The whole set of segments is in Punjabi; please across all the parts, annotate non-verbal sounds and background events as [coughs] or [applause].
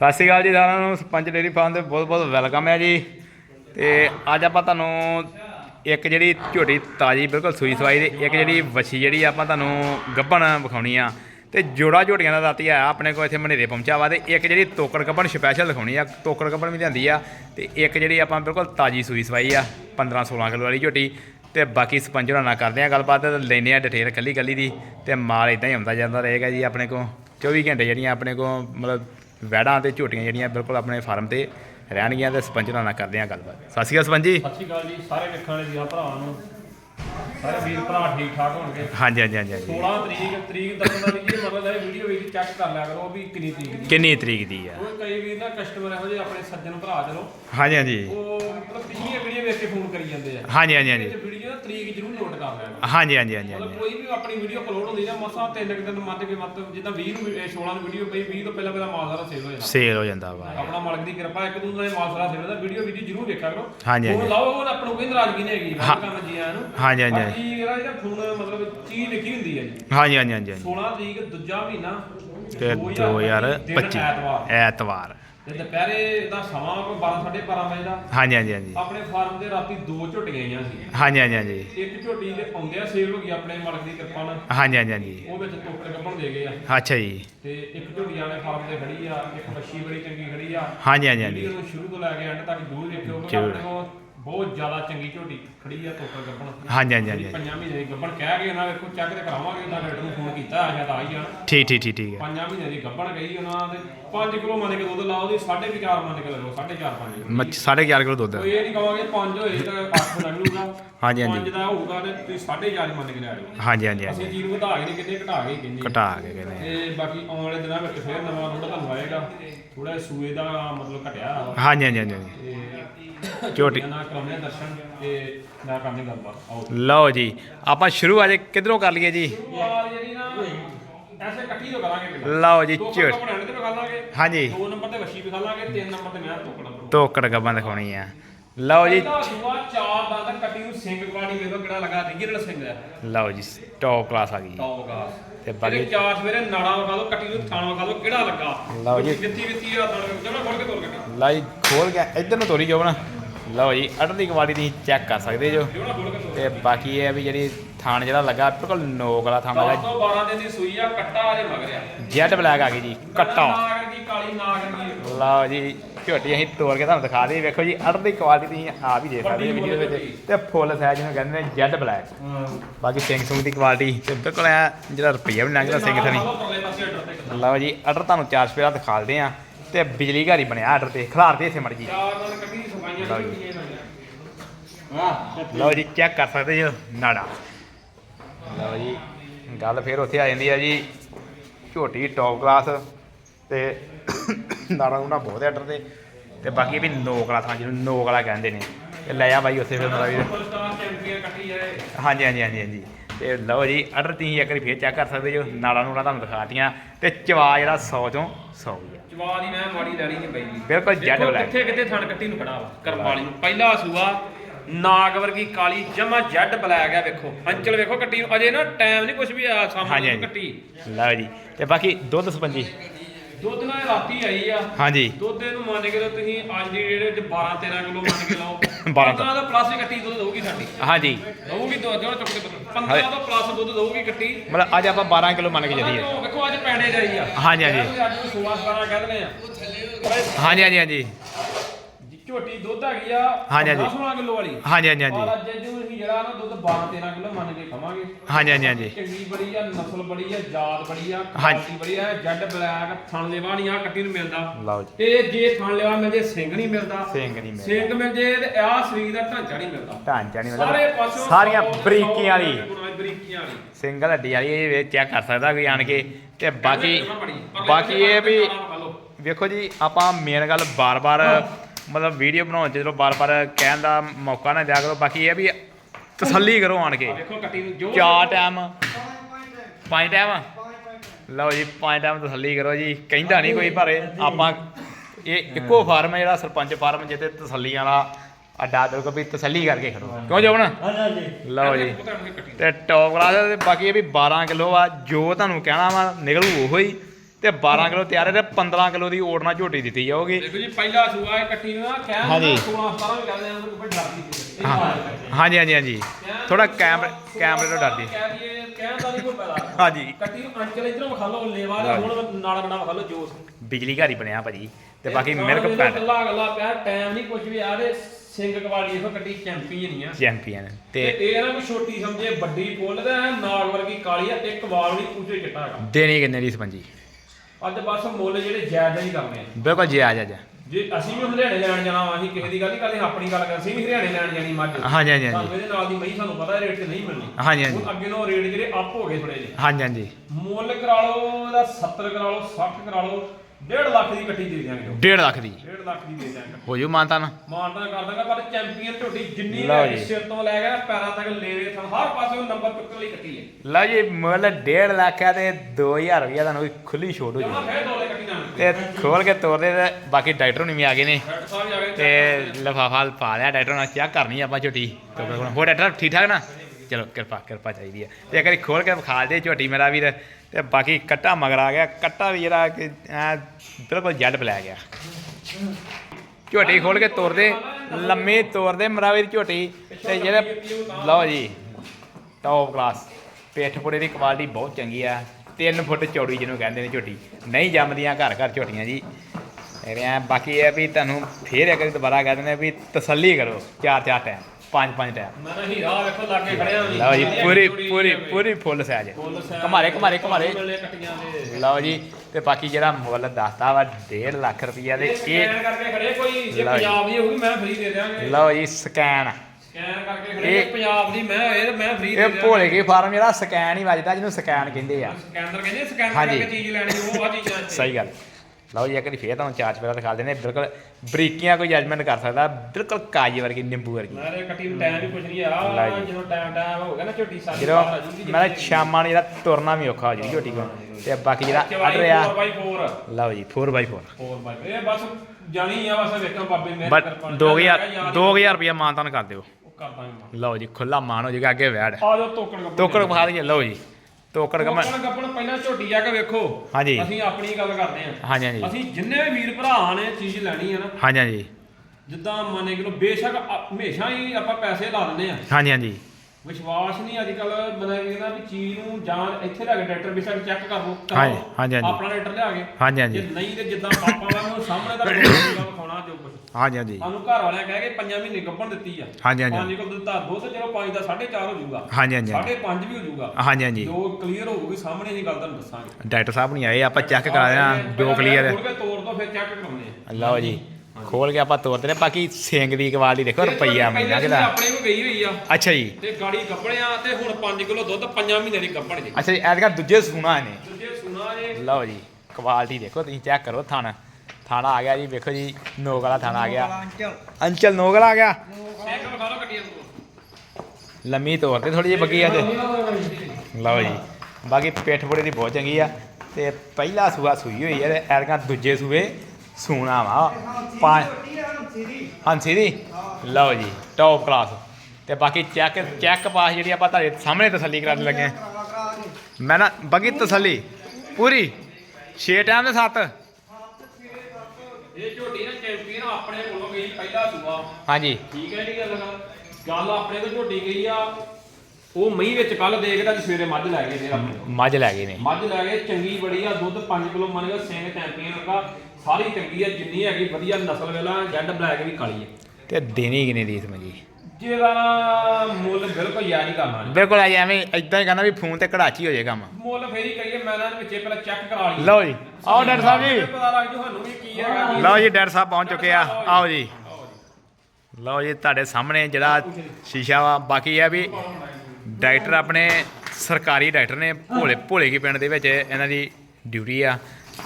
ਸਤਿ ਸ਼੍ਰੀ ਅਕਾਲ ਜੀ ਸਾਰਿਆਂ ਨੂੰ, ਸਰਪੰਚ ਡੇਰੀ ਫਾਰਮ ਤੇ ਬਹੁਤ ਬਹੁਤ ਵੈਲਕਮ ਹੈ ਜੀ। ਤੇ ਅੱਜ ਆਪਾਂ ਤੁਹਾਨੂੰ ਇੱਕ ਜਿਹੜੀ ਝੋਟੀ ਤਾਜੀ ਬਿਲਕੁਲ ਸੂਈ ਸਵਾਈ ਦੇ, ਇੱਕ ਜਿਹੜੀ ਵੱਛੀ ਜਿਹੜੀ ਆਪਾਂ ਤੁਹਾਨੂੰ ਗੱਭਣ ਵਿਖਾਉਣੀ ਆ। ਤੇ ਜੋੜਾ ਝੋਟੀਆਂ ਦਾ ਰਾਤੀ ਆਇਆ ਆਪਣੇ ਕੋਲ ਇੱਥੇ ਮਨੇਰੇ ਪਹੁੰਚਿਆ ਵਾ ਤੇ ਇੱਕ ਜਿਹੜੀ ਤੋਕੜ ਗੱਭਣ ਸਪੈਸ਼ਲ ਦਿਖਾਉਣੀ ਆ, ਤੋਕੜ ਗੱਭਣ ਵੀ ਲਿਆਂਦੀ ਆ। ਤੇ ਇੱਕ ਜਿਹੜੀ ਆਪਾਂ ਬਿਲਕੁਲ ਤਾਜੀ ਸੂਈ ਸਵਾਈ ਆ 15 16 ਕਿਲੋ ਵਾਲੀ ਝੋਟੀ। ਤੇ ਬਾਕੀ ਸਪੰਜ ਹੋਣਾ ਨਾਲ ਕਰਦੇ ਆ ਗੱਲਬਾਤ ਲੈਨੇ ਆ ਡਿਟੇਲ ਕੱਲੀ ਕੱਲੀ ਦੀ, ਤੇ ਮਾਲ ਇਦਾਂ ਹੀ ਆਉਂਦਾ ਜਾਂਦਾ ਰਹੇਗਾ ਜੀ ਆਪਣੇ ਕੋਲ। 24 ਘੰਟੇ ਜਿਹੜੀਆਂ ਆਪਣੇ ਕੋਲ ਮਤਲਬ ਵੈੜਾਂ ਤੇ ਝੋਟੀਆਂ ਜਿਹੜੀਆਂ ਬਿਲਕੁਲ ਆਪਣੇ ਫਾਰਮ ਤੇ ਰਹਿਣਗੀਆਂ ਤੇ ਸਰਪੰਚ ਨਾਲ ਕਰਦੇ ਆ ਗੱਲਬਾਤ। ਸਤਿ ਸ਼੍ਰੀ ਅਕਾਲ ਸਰਪੰਚ ਜੀ। ਸਤਿ ਸ਼੍ਰੀ ਅਕਾਲ ਜੀ, ਸਾਰੇ ਵੇਖਣ ਵਾਲੇ ਵੀਰਾਂ ਭਰਾਵਾਂ ਨੂੰ। ਸਾਰੇ ਵੀਰ ਭਰਾ ਠੀਕ ਠਾਕ ਹੋਣਗੇ। ਹਾਂਜੀ ਹਾਂਜੀ ਹਾਂਜੀ ਹਾਂਜੀ। 16 ਤਰੀਕ ਤਰੀਕ ਦੱਸਣ ਦਾ ਵੀ ਜੀ ਮਤਲਬ ਇਹ ਵੀਡੀਓ ਵਿੱਚ ਚੈੱਕ ਕਰ ਲਿਆ ਕਰੋ ਵੀ ਕਿੰਨੀ ਤਰੀਕ ਦੀ ਕਿੰਨੀ ਤਰੀਕ ਦੀ ਆ ਉਹ ਕਈ ਵੀਰ ਨਾ ਕਸਟਮਰ ਇਹੋ ਜਿਹੇ ਆਪਣੇ ਸੱਜਣ ਭਰਾ ਚਲੋ। ਹਾਂਜੀ ਹਾਂਜੀ। ਉਹ ਮਤਲਬ ਪਿਛਲੀਆਂ ਵੀਡੀਓ ਵੇਖ ਕੇ ਫੋਨ ਕਰੀ ਜਾਂਦੇ ਆ। ਹਾਂਜੀ ਹਾਂਜੀ ਹਾਂਜੀ। ਵੀਡੀਓ ਦਾ ਤਰੀਕ ਜ਼ਰੂਰ ਨੋਟ ਕਰ ਲਿਆ ਕਰੋ। ਹਾਂਜੀ ਹਾਂਜੀ ਹਾਂਜੀ ਮਤਲਬ ਹਾਂਜੀ। ਕੋਈ ਵੀ ਆਪਣੀ ਵੀਡੀਓ ਅਪਲੋਡ ਹੁੰਦੀ ਨਾ ਮਸਾ ਤਿੰਨ ਕੁ ਦਿਨ ਮੰਨ ਕੇ ਮਤਲਬ ਜਿੱਦਾਂ 20 ਨੂੰ ਵੀ- ਇਹ 16 ਨੂੰ ਵੀਡੀਓ ਪਈ 20 ਤੋਂ ਪਹਿਲਾਂ ਪਹਿਲਾਂ ਮਾਲ ਸਾਰਾ ਸੇਲ ਹੋ ਜਾਂਦਾ। ਸੇਲ ਹੋ ਜਾਂਦਾ ਵਾ। ਆਪਣਾ ਮਾਲਕ ਦੀ ਕਿਰਪਾ ਇੱਕ ਦੂਜੇ ਦੇ ਮਾਲ ਸਾਰਾ ਸੇਲ ਹੁੰਦਾ ਵੀਡੀਓ ਵੀਡੀਓ ਜ਼ਰੂਰ ਵੇਖਿਆ ਕਰੋ। ਹਾਂਜੀ, ਹਾਂਜੀ। ਫੋਨ ਲਾਓ ਉਹ ਆਪਾਂ ਨੂੰ ਕੋਈ ਨਾਰਾਜ਼ਗੀ ਨਹੀਂ ਹੈਗੀ ਹਾਂ। ਕੰਮ ਜੀ ਆਇਆਂ ਨੂੰ। ਹਾਂਜੀ ਹਾਂਜੀ ਹਾਂਜੀ ਬਾਕੀ ਇਹਦਾ ਜਿਹੜਾ ਫੋਨ ਮਤਲਬ ਚੀਜ਼ ਲਿਖੀ ਹੁੰਦੀ ਹੈ ਜੀ। ਹਾਂਜੀ ਹਾਂਜੀ ਹਾਂਜੀ ਹਾਂਜੀ। 16 ਤਰੀਕ ਦੂਜਾ ਮਹੀਨਾ ਤੇ 2025 2025 ਐਤਵਾਰ। ਐਤਵਾਰ। ਤੇ ਦੁਪਹਿਰੇ ਦਾ ਸਮਾਂ ਕੋਈ 12 12:30 ਵਜੇ ਦਾ। ਹਾਂਜੀ ਹਾਂਜੀ ਹਾਂਜੀ। ਆਪਣੇ ਫਾਰਮ ਦੇ ਰਾਤੀ ਦੋ ਝੋਟੀਆਂ ਆਈਆਂ ਸੀ। ਹਾਂਜੀ ਹਾਂਜੀ ਹਾਂਜੀ। ਇੱਕ ਝੋਟੀ ਦੇ ਆਉਂਦਿਆਂ ਸੇਲ ਹੋ ਗਈ ਆਪਣੇ ਮਾਲਕ ਦੀ ਕਿਰਪਾ ਨਾਲ। ਹਾਂਜੀ ਹਾਂਜੀ ਹਾਂਜੀ। ਉਹ ਵਿੱਚ ਟੋਕਰ ਕੱਪਣ ਦੇ ਗਏ ਆ। ਅੱਛਾ ਜੀ। ਤੇ ਇੱਕ ਝੋਟੀ ਵਾਲੇ ਫਾਰਮ ਤੇ ਖੜੀ ਆ ਇੱਕ ਮੱਛੀ ਬੜੀ ਚੰਗੀ ਖੜੀ ਆ। ਹਾਂਜੀ ਹਾਂਜੀ ਹਾਂਜੀ। ਸ਼ੁਰੂ ਤੋਂ ਲੈ ਕੇ ਐਂਡ ਤੱਕ ਜ਼ਰੂਰ ਦੇਖਿਓ। ਆਪਣੇ ਕੋਲ। ਬਹੁਤ ਜ਼ਿਆਦਾ ਚੰਗੀ ਝੋਟੀ ਖੜੀ ਆ ਟੋਕਰ ਕੱਪਣ ਹਾਂਜੀ ਹਾਂਜੀ ਹਾਂਜੀ ਪੰਜਾਂ ਮਹੀਨੇ ਦੀ ਗੱਭਣ ਕਹਿ ਕੇ ਉਹਨਾਂ ਵੇਖੋ ਚੈੱਕ ਤੇ ਕਰਾਵਾਂਗੇ ਉਹਨਾਂ ਡਾਕਟਰ ਨੂੰ ਫੋਨ ਕੀਤਾ ਆ ਸ਼ਾਇਦ ਆ। ਹੀ ਜਾਣ ਠੀਕ ਠੀਕ ਠੀਕ ਠੀਕ ਹੈ ਪੰਜਾਂ ਮਹੀਨੇ ਦੀ ਗੱਭਣ ਗਈ ਉਹਨਾਂ ਦੇ 5 ਕਿਲੋ ਮੰਨ ਕੇ ਦੁੱਧ ਲਾਓ ਦੀ 4.5 ਮੰਨ ਕੇ ਲਓ 4.5 5 ਮੱਛ 11.5 ਕਿਲੋ ਦੁੱਧ। ਕੋਈ ਇਹ ਨਹੀਂ ਕਹਾਂਗੇ 5 ਹੋਏ ਤਾਂ 8 ਲੱਗੂਗਾ ਹਾਂਜੀ, ਹਾਂਜੀ। 5 ਦਾ ਹੋਊਗਾ ਤੇ ਤੁਸੀਂ 4.5 ਮੰਨ ਕੇ ਲੈ ਆਇਓ ਹਾਂਜੀ ਹਾਂਜੀ ਹਾਂਜੀ। ਅਸੀਂ ਨੂੰ ਵਧਾ ਕੇ ਨਹੀਂ ਕਿਤੇ ਘਟਾ ਕੇ ਹੀ ਕਹਿੰਦੇ ਘਟਾ ਕੇ ਕਹਿੰਦੇ ਆ। ਤੇ ਬਾਕੀ ਆਉਣ ਵਾਲੇ ਦਿਨਾਂ ਵਿੱਚ ਫੇਰ ਨਵਾਂ ਰੋਡ ਤੁਹਾਨੂੰ ਆਏਗਾ। ਥੋੜਾ ਸੂਏ ਦਾ ਮਤਲਬ ਘਟਿਆ। ਵਾ ਹਾਂਜੀ ਹਾਂਜੀ ਹਾਂਜੀ ਹਾਂਜੀ। ਤੇ ਝੋਟੀ। ਨਾ ਕਰਾਉਣੇ ਆ ਦਰਸ਼ਨ ਤੇ ਨਾ ਕਰਨੀ ਗੱਲਬਾਤ। ਆਓ। ਲਓ ਜੀ ਆਪਾਂ ਸ਼ੁਰੂ ਅੱਜ ਕਿੱਧਰੋਂ ਕਰ ਲਈਏ ਜੀ? ਵਾਲ ਜਿਹੜੀ ਨਾ ਐਸੇ ਕੱਟੀ ਤੋਂ ਕਰਾਂਗੇ ਪਹਿਲਾਂ। ਲਓ ਜੀ ਦੋ ਝੋਟ ਕੰਮ ਬਣਾਉਣੇ ਤੇ ਵਿਖਾ ਲਾਂਗੇ ਹਾਂਜੀ। ਦੋ ਨੰਬਰ ਤੇ ਵਸ਼ੀ ਵਿਖਾ ਲਾਂਗੇ ਤਿੰਨ ਨੰਬਰ ਤੇ ਮੈਂ ਟੋਕੜਾ ਤੋਕੜ ਗੱਬਾਂ ਦਿਖਾਉਣੀ ਆ। ਲਓ ਜੀ। ਸੂਆ ਚਾਰ ਦਾ ਕੱਟੀ ਨੂੰ ਸਿੰਘ ਕੁਆੜੀ ਵੇਖੋ ਕਿਹੜਾ ਲੱਗਾ ਰੀਜਨਲ ਸਿੰਘ ਹੈ ਲਓ ਜੀ ਟੌਪ ਕਲਾਸ ਆ ਗਈ। ਟੌਗਾ ਤੇ ਤੇ ਬਾਕੀ ਚਾਰ ਸਵੇਰੇ ਨਾੜਾ ਵਿਖਾ ਲਓ ਕੱਟੀ ਨੂੰ ਥਾਣਾ ਵਿਖਾ ਲਓ ਕਿਹੜਾ ਲੱਗਾ? ਲਓ ਜੀ। ਵਿੱਤੀ ਵਿੱਤੀ ਆ ਥਾਣਾ ਚਲੋ ਖੋਲ ਕੇ ਤੋਰ ਕੱਟੀ ਜੀ ਖੋਲ ਗਿਆ ਇੱਧਰ ਨੂੰ ਤੋਰੀ ਜਾਓ ਨਾ ਲਓ ਜੀ ਦੀ ਕੁਆਲਿਟੀ ਤੁਸੀਂ ਚੈੱਕ ਕਰ ਸਕਦੇ ਜੋ। ਤੇ ਬਾਕੀ ਇਹ ਆ ਵੀ ਜਿਹੜੀ ਥਾਣ ਜਿਹੜਾ ਲੱਗਾ ਬਿਲਕੁਲ ਨੋਕ ਵਾਲਾ ਥਾਣ 10 ਲੱਗਾ ਤੋਂ 12 ਦਿਨ ਦੀ ਸੂਈ ਆ ਕੱਟਾ ਅਜੇ ਮਗ ਰਿਹਾ। ਜੈਡ ਬਲੈਕ ਆ ਗਈ ਜੀ ਕੱਟਾ। ਦੀ ਦੀ ਲਓ ਜੀ ਝੋਟੀ ਅਸੀਂ ਤੋੜ ਕੇ ਤੁਹਾਨੂੰ ਦਿਖਾ ਦਈਏ। ਵੇਖੋ ਜੀ ਅਡਰ ਦੀ ਕੁਆਲਿਟੀ ਤੁਸੀਂ ਆਪ ਹੀ ਦੇਖ ਸਕਦੇ ਹੋ ਵੀਡੀਓ ਵਿੱਚ। ਤੇ ਫੁੱਲ ਸਾਈਜ਼ ਨੂੰ ਕਹਿੰਦੇ ਨੇ ਜੈਡ ਬਲੈਕ ਹਾਂ। ਬਾਕੀ ਸਿੰਘ ਸੁੰਗ ਦੀ ਕੁਆਲਿਟੀ ਤੇ ਬਿਲਕੁਲ ਐ ਜਿਹੜਾ ਰੁਪਈਆ ਵੀ ਲੰਘਦਾ ਸਿੰਘ ਥਣੀ ਅੱਡਰ। ਲਓ ਜੀ ਅਡਰ ਤੁਹਾਨੂੰ ਚਾਰ ਸਪੇਰਾ ਦਿਖਾ ਦਿੰਦੇ ਆ ਤੇ ਬਿਜਲੀ ਘਰ ਹੀ ਬਣਿਆ ਆਰਡਰ ਤੇ। ਖਿਲਾਰਦੇ ਇੱਥੇ ਮੜ ਜੀ ਲਓ ਜੀ। ਹਾਂ। ਚੈੱਕ ਕਰ ਸਕਦੇ ਜੋ ਨਾੜਾ। ਲਓ ਜੀ ਗੱਲ ਫਿਰ ਉੱਥੇ ਆ ਜਾਂਦੀ ਆ ਜੀ। ਝੋਟੀ ਟੌਪ ਕਲਾਸ ਤੇ ਨਾੜਾ ਉਹਨਾਂ ਬਹੁਤ ਆਰਡਰ ਤੇ। ਤੇ ਬਾਕੀ ਇਹ ਵੀ ਨੋਕ ਵਾਲਾ ਥਾਂ ਜਿਹਨੂੰ ਨੋਕ ਵਾਲਾ ਕਹਿੰਦੇ ਨੇ। ਤੇ ਲੈ ਆ ਬਾਈ ਉੱਥੇ ਫਿਰ ਮੇਰਾ ਵੀਰ। ਹਾਂਜੀ ਹਾਂਜੀ ਹਾਂਜੀ ਹਾਂਜੀ। ਤੇ ਲਓ ਜੀ ਆਰਡਰ ਤੁਸੀਂ ਇੱਕ ਵਾਰੀ ਫੇਰ ਚੈੱਕ ਕਰ ਸਕਦੇ ਜੋ ਨਾੜਾ ਨੂੜਾ ਤੁਹਾਨੂੰ ਦਿਖਾਤੀਆਂ। ਤੇ ਚਵਾ ਜਿਹੜਾ 100 ਚੋਂ 100 ਹੀ ਆ। ਜਵਾ ਦੀ ਮੈਂ ਮਾੜੀ ਲੈਣੀ ਨਹੀਂ ਪਈ ਬਿਲਕੁਲ ਜੈਡ ਬਲੈਕ ਕਿੱਥੇ ਕਿੱਥੇ ਥਣ ਕੱਟੀ ਨੂੰ ਖੜਾ ਵਾ ਕਰਮ ਵਾਲੀ ਨੂੰ। ਪਹਿਲਾ ਸੂਆ ਨਾਗ ਵਰਗੀ ਕਾਲੀ ਜਮਾ ਜੈਡ ਬਲੈਕ ਆ ਵੇਖੋ। ਅੰਚਲ ਵੇਖੋ ਕੱਟੀ ਨੂੰ। ਅਜੇ ਨਾ ਟਾਈਮ ਨਹੀਂ ਕੁਝ ਵੀ ਸਾਹਮਣੇ। ਕੱਟੀ। ਲਓ ਜੀ। ਤੇ ਬਾਕੀ ਦੁੱਧ ਸਪੰਜੀ ਦੁੱਧ ਨਾਲ ਰਾਤੀ ਆਈ ਆ। ਹਾਂਜੀ। ਦੁੱਧ ਇਹਨੂੰ ਮੰਨ ਕੇ ਲਓ ਤੁਸੀਂ ਅੱਜ ਦੀ ਡੇਟ 'ਚ 12 13 ਕਿਲੋ ਮੰਨ ਕੇ ਲਓ। 12 15 ਦਾ ਪਲੱਸ ਕੱਟੀ ਦੁੱਧ ਦਊਗੀ ਸਾਡੀ। ਹਾਂਜੀ। ਦਊਗੀ ਦੋ ਜੋ ਚੁੱਕ ਕੇ 15 ਦਾ ਪਲੱਸ ਦੁੱਧ ਦਊਗੀ ਕੱਟੀ। ਮਤਲਬ ਅੱਜ ਆਪਾਂ 12 ਕਿਲੋ ਮੰਨ ਕੇ ਚੱਲੀਏ। ਵੇਖੋ ਅੱਜ ਪੈਣੇ ਜਾਈ ਆ। ਹਾਂਜੀ, ਹਾਂਜੀ। ਅੱਜ ਨੂੰ 16 17 ਕਹਿ ਦਿੰਦੇ ਆ। ਹਾਂਜੀ ਹਾਂਜੀ ਹਾਂਜੀ। ਝੋਟੀ ਦੁੱਧ ਹੈਗੀ ਆ ਹਾਂਜੀ, ਹਾਂਜੀ। 16 ਕਿਲੋ ਵਾਲੀ। ਹਾਂਜੀ ਹਾਂਜੀ ਹਾਂਜੀ। ਔਰ ਅੱਜ ਜਿਹੜਾ ਨਾ ਦੁੱਧ 12 13 ਕਿਲੋ ਮੰਨ ਕੇ ਖਾਵਾਂਗੇ। ਹਾਂਜੀ ਹਾਂਜੀ ਹਾਂਜੀ। ਚੰਗੀ ਬੜੀ ਆ ਨਸਲ ਬੜੀ ਆ ਜਾਤ ਬੜੀ ਆ ਹਾਂਜੀ। ਕੁਆਲਿਟੀ ਬੜੀ ਆ ਜੈਡ ਬਲੈਕ ਥਣ ਲੈਵਾ ਨਹੀਂ ਆ ਕੱਟੀ ਨੂੰ ਮਿਲਦਾ। ਲਓ ਜੀ। ਤੇ ਜੇ ਥਣ ਲੈਵਾ ਮਿਲ ਜੇ ਸਿੰਘ ਨਹੀਂ ਮਿਲਦਾ। ਸਿੰਘ ਨਹੀਂ ਮਿਲਦਾ। ਸਿੰਘ ਮਿਲ ਜੇ ਤੇ ਆ ਸਰੀਰ ਦਾ ਢਾਂਚਾ ਨਹੀਂ ਮਿਲਦਾ। ਢਾਂਚਾ ਨਹੀਂ ਸਾਰੇ ਮਤਲਬ ਸਾਰੀਆਂ ਸੌ- ਬਰੀਕੀਆਂ ਵਾਲੀ। ਗੁਣਾਂ ਬਰੀਕੀਆਂ ਵਾਲੀ। ਸਿੰਗਲ ਹੱਡੀ ਵਾਲੀ ਇਹ ਵੇ ਚੈੱਕ ਕਰ ਸਕਦਾ ਕੋਈ ਆਣ ਕੇ। ਤੇ ਬਾਕੀ ਬਾਕੀ ਇਹ ਵੀ। ਵੇਖੋ ਜੀ ਆਪਾਂ ਮੇਨ ਗੱਲ ਬਾਰ-ਬਾਰ ਮਤਲਬ ਵੀਡੀਓ ਬਣਾਉਣ ਚ ਜਦੋਂ ਬਾਰ-ਬਾਰ ਕਹਿਣ ਦਾ ਮੌਕਾ ਨਾ ਦਿਆ ਕਰੋ ਬਾਕੀ ਇਹ ਵੀ ਤਸੱਲੀ ਕਰੋ ਆਣ ਕੇ। ਵੇਖੋ ਕੱਟੀ ਨੂੰ ਜੋ ਚਾਰ ਟਾਈਮ ਪੰਜ ਟਾਈਮ ਲਓ ਜੀ ਪੰਜ ਟਾਈਮ ਤਸੱਲੀ ਕਰੋ ਜੀ। ਕਹਿੰਦਾ ਨਹੀਂ ਕੋਈ ਪਰ ਆਪਾਂ ਇਹ ਇੱਕੋ ਫਾਰਮ ਹੈ ਜਿਹੜਾ ਸਰਪੰਚ ਫਾਰਮ ਜਿੱਥੇ ਤਸੱਲੀਆਂ ਵਾਲਾ ਅੱਡਾ ਬਿਲਕੁਲ ਵੀ ਤਸੱਲੀ ਕਰਕੇ ਖੜੋ। ਕਿਉਂ ਜੋਬਨ? ਲਓ ਜੀ। ਤੇ ਟੌਪ ਕਲਾਸ ਤੇ ਬਾਕੀ ਇਹ ਵੀ 12 ਕਿਲੋ ਆ ਜੋ ਤੁਹਾਨੂੰ ਕਹਿਣਾ ਵਾ ਨਿਕਲੂ ਉਹੋ ਹੀ। ਤੇ 12 ਕਿਲੋ ਤਿਆਰ ਹੈ ਤੇ 15 ਕਿਲੋ ਦੀ ਓੜਨਾ ਝੋਟੀ ਦਿੱਤੀ ਜਾਊਗੀ। ਦੇਖੋ ਜੀ ਪਹਿਲਾ ਸੂਆ ਨਾ ਕਹਿ ਹਾਂਜੀ। 16 17 ਵੀ ਕਹਿੰਦੇ ਕੋਈ ਡਰਦੀ ਸੀ। ਹਾਂ। ਹਾਂਜੀ ਹਾਂਜੀ ਹਾਂਜੀ। ਥੋੜਾ ਕੈਮਰੇ ਕੈਮਰੇ ਤੋਂ ਡਰਦੀ। ਕਹਿ ਦਈਏ ਕਹਿਣ ਦਾ ਨਹੀਂ ਕੋਈ ਪਤਾ ਹਾਂਜੀ। ਕੱਟੀ ਨੂੰ ਅੰਚਲ ਇਧਰੋਂ ਵਿਖਾ ਲਓ ਲੇਵਾ ਦਾ ਹੁਣ ਨਾਲ ਬਣਾ ਵਿਖਾ ਲਓ ਜੋਸ। ਬਿਜਲੀ ਘਰ ਹੀ ਬਣਿਆ ਭਾਜੀ ਤੇ ਬਾਕੀ ਮਿਲਕ ਪੈਡ ਗੱਲਾਂ ਗੱਲਾਂ ਪਿਆ ਟਾਈਮ ਨਹੀਂ ਕੁਝ ਵੀ ਆ ਦੇ ਸਿੰਘ ਕਵਾਲੀ ਇਹੋ ਕੱਟੀ ਚੈਂਪੀਅਨ ਆ। ਚੈਂਪੀਅਨ ਤੇ ਤੇ ਇਹ ਨਾ ਵੀ ਛੋਟੀ ਸਮਝੇ ਵੱਡੀ ਫੁੱਲ ਤੇ ਐਨ ਨਾਗ ਵਰਗੀ ਕਾਲੀ ਆ ਇੱਕ ਵਾਲ ਨਹੀਂ ਪੂਛੇ ਚਿੱਟਾ ਹੈਗਾ। ਦੇਣੀ ਕਿੰਨੇ ਦੀ ਸਪੰਜੀ ਅੱਜ ਬਸ ਮੁੱਲ ਜਿਹੜੇ ਜਾਇਜ਼ ਹੀ ਕਰਨੇ। ਆ ਬਿਲਕੁਲ ਜੀ ਆ ਜਾ। ਜਾ ਜੇ ਅਸੀਂ ਵੀ ਹਰਿਆਣੇ ਲੈਣ ਜਾਣਾ ਵਾ ਅਸੀਂ ਕਿਸੇ ਦੀ ਗੱਲ ਨਹੀਂ ਕਰਦੇ ਆਪਣੀ ਗੱਲ ਕਰ ਅਸੀਂ ਵੀ ਹਰਿਆਣੇ ਲੈਣ ਜਾਣੀ ਮੱਝ। ਹਾਂਜੀ ਹਾਂਜੀ ਹਾਂਜੀ। ਸਾਨੂੰ ਇਹਦੇ ਨਾਲ ਦੀ ਮਹੀਂ ਸਾਨੂੰ ਪਤਾ ਰੇਟ ਤੇ ਨਹੀਂ ਮਿਲਣੀ। ਹਾਂਜੀ ਹਾਂਜੀ। ਹੁਣ ਅੱਗੇ ਨੂੰ ਰੇਟ ਜਿਹੜੇ ਅਪ ਹੋ ਗਏ ਥੋੜੇ ਜਿਹੇ। ਹਾਂਜੀ ਹਾਂਜੀ। ਮੁੱਲ ਕਰਾ ਲਓ ਇਹਦਾ 70 ਕਰਾ ਲਓ 60 ਕਰਾ ਲਓ 1.5 ਲੱਖ ਦੀ ਕੱਟੀ ਦੇ ਦਿਆਂਗੇ 1.5 ਲੱਖ ਦੀ। 1.5 ਲੱਖ ਦੀ ਦੇ ਦਿਆਂਗੇ। ਹੋ ਜੂ ਮਾਨਤਾ ਨਾ। ਮਾਨਤਾ ਕਰ ਦਾਂਗਾ ਪਰ ਚੈਂਪੀਅਨ ਝੋਟੀ ਜਿੰਨੀ ਲਓ ਜੀ। ਸਿਰ ਤੋਂ ਲੈ ਕੇ ਪੈਰਾਂ ਤੱਕ ਲੇਵੇ ਥਾਂ ਹਰ ਪਾਸੇ ਉਹ ਨੰਬਰ ਚੁੱਕਣ ਲਈ ਕੱਟੀ ਹੈ। ਲਓ ਜੀ ਮੁੱਲ 1.5 ਲੱਖ ਹੈ ਤੇ 2000 ਰੁਪਇਆ ਤੁਹਾਨੂੰ ਖੁੱਲੀ ਛੋਟ ਹੋ ਜਮਾ ਜੂ ਫੇਰ ਦੋਲੇ ਤੇ ਖੋਲ ਕੇ ਤੋਰਦੇ ਤੇ ਬਾਕੀ ਡਾਕਟਰ ਨਹੀਂ ਵੀ ਆ ਗਏ ਨੇ। ਡਾਕਟਰ ਸਾਹਿਬ ਵੀ ਆ ਗਏ ਤੇ ਲਫਾਫਾ ਪਾ ਲਿਆ ਡਾਕਟਰ ਨਾਲ ਚੈੱਕ ਕਰਨੀ ਆਪਾਂ ਝੋਟੀ। ਹੋਰ ਡਾਕਟਰ ਠੀਕ ਠਾਕ ਨਾ? ਚਲੋ ਕਿਰਪਾ ਕਿਰਪਾ ਚਾਹੀਦੀ ਹੈ ਤੇ ਇੱਕ ਵਾਰੀ ਖੋਲ ਕੇ ਵਿਖਾ ਦੇ ਝੋਟੀ ਮੇਰਾ ਵੀਰ। ਤੇ ਬਾਕੀ ਕੱਟਾ ਮਗਰ ਆ ਗਿਆ। ਕੱਟਾ ਵੀ ਜਿਹੜਾ ਕਿ, ਐਂ ਬਿਲਕੁਲ ਜੈਡ ਬਲੈਕ ਆ। ਝੋਟੀ ਖੋਲ ਕੇ ਤੋਰਦੇ, ਲੰਮੀ ਤੋਰਦੇ ਮੇਰਾ ਵੀਰ ਝੋਟੀ। ਤੇ ਜਿਹੜੇ, ਲਓ ਜੀ ਟੌਪ ਕਲਾਸ ਪਿੱਠ ਪੁੜੇ ਦੀ ਕੁਆਲਿਟੀ ਬਹੁਤ ਚੰਗੀ ਆ। 3 ਫੁੱਟ ਚੌੜੀ ਜਿਹਨੂੰ ਕਹਿੰਦੇ ਨੇ ਝੋਟੀ। ਨਹੀਂ ਜੰਮਦੀਆਂ ਘਰ ਘਰ ਝੋਟੀਆਂ ਜੀ। ਇਹ ਐਂ ਬਾਕੀ ਇਹ ਵੀ ਤੁਹਾਨੂੰ ਫੇਰ ਇੱਕ ਵਾਰੀ ਦੁਬਾਰਾ ਕਹਿ ਦਿੰਦੇ ਵੀ ਤਸੱਲੀ ਕਰੋ, ਚਾਰ ਚਾਰ ਟਾਈਮ ਪੰਜ ਪੰਜ ਟਾਈਮ ਮੈਂ ਤਾਂ ਹੀਰਾ ਵੇਖੋ ਲਾਗੇ ਖੜਿਆ ਵੀ ਲਓ ਜੀ ਪੂਰੀ ਪੂਰੀ ਪੂਰੀ ਫੁੱਲ ਸਾਈਜ਼ ਘਮਾਰੇ ਘਮਾਰੇ ਘਮਾਰੇ। ਲਓ ਜੀ ਤੇ ਬਾਕੀ ਜਿਹੜਾ ਮੁੱਲ ਦੱਸਦਾ ਵਾ 1.5 ਲੱਖ ਰੁਪਈਆ ਦੇ ਇਹ ਕਰਕੇ ਖੜੇ ਕੋਈ ਜੇ। ਪੰਜਾਬ ਦੀ ਹੋਊਗੀ ਮੈਂ ਫ੍ਰੀ ਦੇ ਦਿਆਂਗੇ। ਲਓ ਜੀ ਸਕੈਨ ਸਕੈਨ ਕਰਕੇ ਖੜੇ ਪੰਜਾਬ ਦੀ ਮੈਂ ਇਹ ਮੈਂ ਫ੍ਰੀ ਦੇ ਇਹ ਭੋਲੇ ਕੀ ਫਾਰਮ ਜਿਹੜਾ ਸਕੈਨ ਹੀ ਵੱਜਦਾ ਜਿਹਨੂੰ ਸਕੈਨ ਕਹਿੰਦੇ ਆ। ਸਕੈਨਰ ਕਹਿੰਦੇ ਸਕੈਨ। ਕਰਕੇ ਚੀਜ਼ ਲੈਣੀ ਉਹ ਆ ਚੀਜ਼ਾਂ। ਸਹੀ ਗੱਲ। ਲਓ ਜੀ ਇੱਕ ਵਾਰੀ ਫੇਰ ਤੁਹਾਨੂੰ ਚਾਰ ਚਪੇਰਾ ਦਿਖਾ ਦਿੰਦੇ ਬਿਲਕੁਲ ਬਰੀਕੀਆਂ ਕੋਈ ਜਜਮੈਂਟ ਕਰ ਸਕਦਾ ਬਿਲਕੁਲ ਕਾਜੀ ਵਰਗੀ ਨਿੰਬੂ ਵਰਗੀ। ਮੈਂ ਇਹ ਕੱਟੀ ਨੂੰ ਟਾਈਮ ਵੀ ਕੁਝ ਨਹੀਂ ਆ ਜੀ। ਜਦੋਂ ਟਾਈਮ ਟਾਈਮ ਹੋ ਗਿਆ ਨਾ ਝੋਟੀ ਜਦੋਂ ਜੂਗੀ ਮੈਂ ਸ਼ਾਮਾਂ ਨੂੰ ਜਿਹੜਾ ਤੁਰਨਾ ਵੀ ਔਖਾ ਹੋ ਜੀ ਝੋਟੀ ਕੋਲ। ਤੇ ਬਾਕੀ ਜਿਹੜਾ ਅੱਡ ਰਿਹਾ 4x4 ਲਓ ਜੀ 4x4 4x ਇਹ ਬਸ ਜਾਣੀ ਆ ਬਸ ਵੇਖਾਂ ਬਾਬੇ ਮੇਰੇ ਕਿਰਪਾ ਨਾਲ। 2000 ਯਾਰ, 2000 ਰੁਪਇਆ ਮਾਨਤਾਨ ਕਰ ਦਿਓ। ਲਓ ਜੀ ਖੁੱਲਾ ਮਾਨ ਹੋ ਜਾਏਗਾ ਅੱਗੇ ਵੈੜ। ਆ ਤੋਕੜ ਤੋਕੜ ਦਈਏ ਲਓ ਜੀ। ਤੋਕੜ ਕਮ ਤੋਕੜ ਗੱਪਣ ਪਹਿਲਾਂ ਝੋਟੀ ਜਾ ਕੇ ਵੇਖੋ। ਹਾਂਜੀ। ਅਸੀਂ ਆਪਣੀ ਗੱਲ ਕਰਦੇ ਆ ਹਾਂਜੀ ਹਾਂਜੀ। ਅਸੀਂ ਜਿੰਨੇ ਵੀ ਵੀਰ ਭਰਾ ਨੇ ਚੀਜ਼ ਲੈਣੀ ਆ ਨਾ ਹਾਂਜੀ ਹਾਂਜੀ। ਜਿੱਦਾਂ ਮੰਨੇ ਕਿ ਬੇਸ਼ੱਕ ਹਮੇਸ਼ਾ ਹੀ ਆਪਾਂ ਪੈਸੇ ਲਾ ਦਿੰਦੇ ਆ ਹਾਂਜੀ ਹਾਂਜੀ। ਵਿਸ਼ਵਾਸ ਨਹੀਂ ਅੱਜ ਕੱਲ ਬੰਦਾ ਕਹਿੰਦਾ ਵੀ ਚੀਜ਼ ਨੂੰ ਜਾਂ ਇੱਥੇ ਕੇ ਡਾਕਟਰ ਵੀ ਸਾਡੇ ਚੈੱਕ ਕਰ ਲਓ ਹਾਂਜੀ, ਹਾਂਜੀ। ਆਪਣਾ ਡਾਕਟਰ ਲਿਆ ਕੇ। ਹਾਂਜੀ ਜੇ ਹਾਂਜੀ ਨਹੀਂ ਤੇ ਜਿੱਦਾਂ ਪਾਪਾ ਵਾਲਾ ਨੂੰ ਸਾਹਮਣੇ [coughs] ਦਾ ਵਿਖਾਉਣਾ ਜੋ ਕੁਝ ਹਾਂਜੀ ਹਾਂਜੀ। ਸਾਨੂੰ ਘਰ ਵਾਲਿਆਂ ਕਹਿ ਕੇ ਪੰਜਾਂ ਮਹੀਨੇ ਗੱਭਣ ਦਿੱਤੀ ਆ। ਹਾਂਜੀ, ਹਾਂਜੀ। ਪੰਜ ਕੋਲ ਦਿੱਤਾ ਦੁੱਧ ਚਲੋ ਪੰਜ ਦਾ 4.5 ਹੋ ਜਾਊਗਾ। ਹਾਂਜੀ ਹਾਂਜੀ ਹਾਂਜੀ। 5.5 ਵੀ ਹੋ ਜਾਊਗਾ। ਹਾਂਜੀ ਹਾਂਜੀ। ਜੋ ਕਲੀਅਰ ਹੋਊਗੀ ਸਾਹਮਣੇ ਹੀ ਗੱਲ ਤੁਹਾਨੂੰ ਦੱਸਾਂਗੇ। ਡਾਕਟਰ ਸਾਹਿਬ ਨਹੀਂ ਆਏ ਆਪਾਂ ਚੈੱਕ ਕਰਾ ਦੇਣਾ ਜੋ ਕਲੀਅਰ ਖੋਲ ਕੇ ਤੋੜ ਤੋਂ ਫਿਰ ਚੈੱਕ ਕਰਾਉਂਦੇ ਆ ਲਓ ਜੀ ਖੋਲ ਕੇ ਆਪਾਂ ਤੋਰਦੇ ਨੇ ਬਾਕੀ ਸਿੰਗ ਦੀ ਕੁਆਲਿਟੀ ਦੇਖੋ ਰੁਪਈਆ ਮਹੀਨਾ ਕਿਦਾ ਆਪਣੇ ਕੋਲ ਗਈ ਹੋਈ ਆ। ਅੱਛਾ ਜੀ। ਤੇ ਗਾੜੀ ਗੱਭਣਿਆ ਤੇ ਹੁਣ 5 ਕਿਲੋ ਦੁੱਧ ਪੰਜਾਂ ਮਹੀਨੇ ਦੀ ਗੱਭਣ ਜੀ। ਅੱਛਾ ਜੀ ਐਤਕਾ ਦੂਜੇ ਸੂਣਾ ਨੇ ਦੂਜੇ ਸੁਣਾ ਜੇ ਲਓ ਜੀ ਕੁਆਲਿਟੀ ਦੇਖੋ ਤੁਸੀਂ ਚੈੱਕ ਕਰੋ ਥਣ। ਥਾਣਾ ਆ ਗਿਆ ਜੀ ਵੇਖੋ ਜੀ ਨੋਕ ਵਾਲਾ ਥਾਣਾ ਆ ਗਿਆ। ਅੰਚਲ। ਨੋਕ ਵਾਲਾ ਆ ਗਿਆ। ਲੰਮੀ ਤੌਰ ਤੇ ਥੋੜੀ ਜਿਹੀ ਬੱਗੀ ਅੱਜ ਲਓ ਜੀ ਬਾਕੀ ਪਿੱਠ ਪੁੜੇ ਦੀ ਬਹੁਤ ਚੰਗੀ ਆ। ਤੇ ਪਹਿਲਾ ਸੂਆ ਸੂਈ ਹੋਈ ਹੈ ਤੇ ਐਤਕਾਂ ਦੂਜੇ ਸੂਏ ਸੂਣਾ ਵਾ। ਪੰਜ ਹਾਂਸੀ ਦੀ ਲਓ ਜੀ ਟੌਪ ਕਲਾਸ ਤੇ ਬਾਕੀ ਚੈੱਕ ਚੈੱਕ ਪਾਸ ਜਿਹੜੀ ਆਪਾਂ ਤੁਹਾਡੇ ਸਾਹਮਣੇ ਤਸੱਲੀ ਕਰਾਉਣ ਲੱਗੇ ਹਾਂ। ਮੈਂ ਨਾ ਬਗੀ ਤਸੱਲੀ ਪੂਰੀ। 6 ਟਾਈਮ ਦੇ 7 ਇਹ ਝੋਟੀ ਨਾ ਚੈਂਪੀਅਨ ਆਪਣੇ ਕੋਲੋਂ ਗਈ ਪਹਿਲਾ ਸੂਆ। ਹਾਂਜੀ। ਠੀਕ ਹੈ ਜੀ ਗੱਲ ਗੱਲ ਆਪਣੇ ਤੋਂ ਝੋਟੀ ਗਈ ਆ। ਉਹ ਮਹੀਂ ਵਿੱਚ ਕੱਲ ਦੇਖਦਾ ਅੱਜ ਸਵੇਰੇ ਮੱਝ ਲੈ ਗਏ ਫੇਰ ਆਪਣੇ। ਮੱਝ ਲੈ ਗਏ ਨੇ। ਮੱਝ ਲੈ ਗਏ ਚੰਗੀ ਬੜੀ ਆ ਦੁੱਧ 5 ਕਿਲੋ ਮੰਨ ਗਿਆ ਸਿੰਘ ਚੈਂਪੀਅਨ ਵਰਗਾ। ਸਾਰੀ ਚੰਗੀ ਆ ਜਿੰਨੀ ਹੈਗੀ ਵਧੀਆ ਨਸਲ ਵੇਲਾ ਜੈਡ ਬਲੈਕ ਵੀ ਕਾਲੀ ਆ। ਤੇ ਦੇਣੀ ਕਿਨੇ ਦੀ ਸਮਝੀ ਜਿਹਦਾ ਮੁੱਲ ਬਿਲਕੁਲ ਕਰਨਾ ਬਿਲਕੁਲ ਅੱਜ ਐਵੇਂ ਇਦਾਂ ਹੀ ਕਹਿੰਦਾ ਵੀ ਫੋਨ ਤੇ ਕੜਾਚੀ ਹੋ ਜਾਏ ਕੰਮ। ਮੁੱਲ ਫੇਰ ਹੀ ਕਰੀਏ ਮੈਂ ਇਹਨਾਂ ਦੇ ਵਿੱਚੇ ਪਹਿਲਾਂ ਚੈੱਕ ਕਰਾ ਲਈ ਲਓ ਜੀ ਆਓ ਡਾਕਟਰ ਸਾਹਿਬ ਜੀ। ਪਤਾ ਲੱਗ ਜੂ ਸਾਨੂੰ ਵੀ ਕੀ ਹੈਗਾ। ਲਓ ਜੀ ਡਾਕਟਰ ਸਾਹਿਬ ਪਹੁੰਚ ਚੁੱਕੇ ਆ। ਆਓ ਜੀ। ਲਓ ਜੀ ਤੁਹਾਡੇ ਸਾਹਮਣੇ ਜਿਹੜਾ ਸ਼ੀਸ਼ਾ ਵਾ ਬਾਕੀ ਆ ਵੀ ਡਾਕਟਰ ਆਪਣੇ ਸਰਕਾਰੀ ਡਾਕਟਰ ਨੇ ਭੋਲੇ ਭੋਲੇ ਕੀ ਪਿੰਡ ਦੇ ਵਿੱਚ ਇਹਨਾਂ ਦੀ ਡਿਊਟੀ ਆ।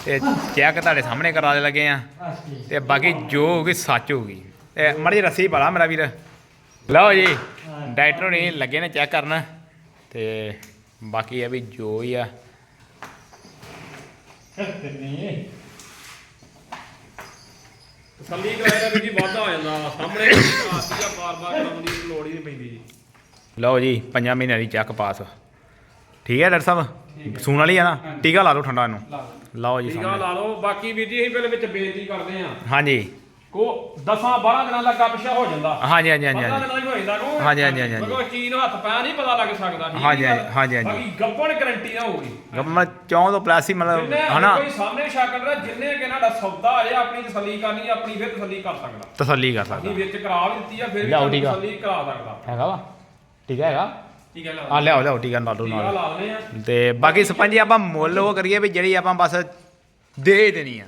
ਤੇ ਚੈੱਕ ਤੁਹਾਡੇ ਸਾਹਮਣੇ ਕਰਾ ਦੇ ਲੱਗੇ ਆ। ਤੇ ਬਾਕੀ ਜੋ ਹੋਊਗੀ ਸੱਚ ਹੋਊਗੀ। ਮੜੀ ਰੱਸੀ ਪਾਲਾ ਮੇਰਾ ਵੀਰ। ਲਓ ਜੀ ਡਾਕਟਰ ਨੇ ਲੱਗੇ ਨੇ ਚੈੱਕ ਕਰਨ। ਤੇ ਬਾਕੀ ਇਹ ਵੀ ਜੋ ਹੀ ਆ। ਤਸੱਲੀ ਕਰਾਇਆ ਵੀ ਜੀ ਵਾਧਾ ਹੋ ਜਾਂਦਾ। ਸਾਹਮਣੇ ਆਤੀ ਆ ਬਾਰ-ਬਾਰ ਕਰਾਉਣ ਦੀ ਲੋੜ ਹੀ ਨਹੀਂ ਪੈਂਦੀ ਜੀ। ਲਓ ਜੀ ਪੰਜਾਂ ਮਹੀਨਿਆਂ ਦੀ ਚੱਕ ਪਾਸ ਠੀਕ ਹੈ ਡਾਕਟਰ ਸਾਹਿਬ? ਸੂਣ ਵਾਲੀ ਆ ਨਾ? ਟੀਕਾ ਲਾ ਦਿਓ ਠੰਡਾ ਇਹਨੂੰ। ਲਾਓ ਜੀ ਟੀਕਾ ਲਾ ਲਓ ਬਾਕੀ ਵੀਰ ਜੀ ਅਸੀਂ ਪਹਿਲੇ ਵਿੱਚ ਬੇਨਤੀ ਕਰਦੇ ਆ ਹਾਂਜੀ। ਕੋ 10 12 ਦਿਨਾਂ ਹੋ ਜਾਂਦਾ। ਹਾਂਜੀ ਹਾਂਜੀ ਹਾਂਜੀ 15 ਹਾਂਜੀ। ਦਿਨਾਂ ਹੀ ਹੋ ਜਾਂਦਾ। ਕੋ ਹਾਂਜੀ, ਹਾਂਜੀ, ਹਾਂਜੀ, ਹਾਂਜੀ। ਕੋਈ ਚੀਜ਼ ਨੂੰ ਹੱਥ ਪਾਇਆ ਨਹੀਂ ਪਤਾ ਲੱਗ ਸਕਦਾ। ਠੀਕ ਹਾਂਜੀ, ਹਾਂਜੀ, ਹਾਂਜੀ। ਬਾਕੀ ਗੱਬਣ ਗਰੰਟੀ ਨਾ ਹੋਊਗੀ। ਗੱਮਾ ਚੌਂ ਤੋਂ ਪਲੱਸ ਹੀ ਮਤਲਬ ਜਿੰਨੇ ਹਨਾ? ਕੋਈ ਸਾਹਮਣੇ ਸ਼ੱਕ ਕਰਦਾ ਜਿੰਨੇ ਕਿ ਨਾਡਾ ਸੌਦਾ ਆਇਆ ਆਪਣੀ ਤਸੱਲੀ ਕਰਨੀ ਆਪਣੀ ਫਿਰ ਤਸੱਲੀ ਕਰ ਸਕਦਾ। ਤਸੱਲੀ ਕਰ ਅਸੀਂ ਸਕਦਾ ਵਿੱਚ ਕਰਾ ਵੀ ਦਿੱਤੀ ਆ ਫਿਰ ਵੀ ਲਿਆਓ ਤੁਹਾਨੂੰ ਟੀਕਾ। ਤਸੱਲੀ ਕਰਾ ਸਕਦਾ। ਹੈਗਾ ਵਾ? ਟੀਕਾ ਹੈਗਾ? ਠੀਕ ਹੈ ਲਾ ਲਿਆਓ ਨਾਲ ਲਾ ਆ। ਤੇ ਬਾਕੀ ਸਪੰਜੀ ਆਪਾਂ ਮੁੱਲ ਉਹ ਕਰੀਏ ਵੀ ਜਿਹੜੀ ਆਪਾਂ ਬਸ ਦੇ ਦੇਣੀ ਆ।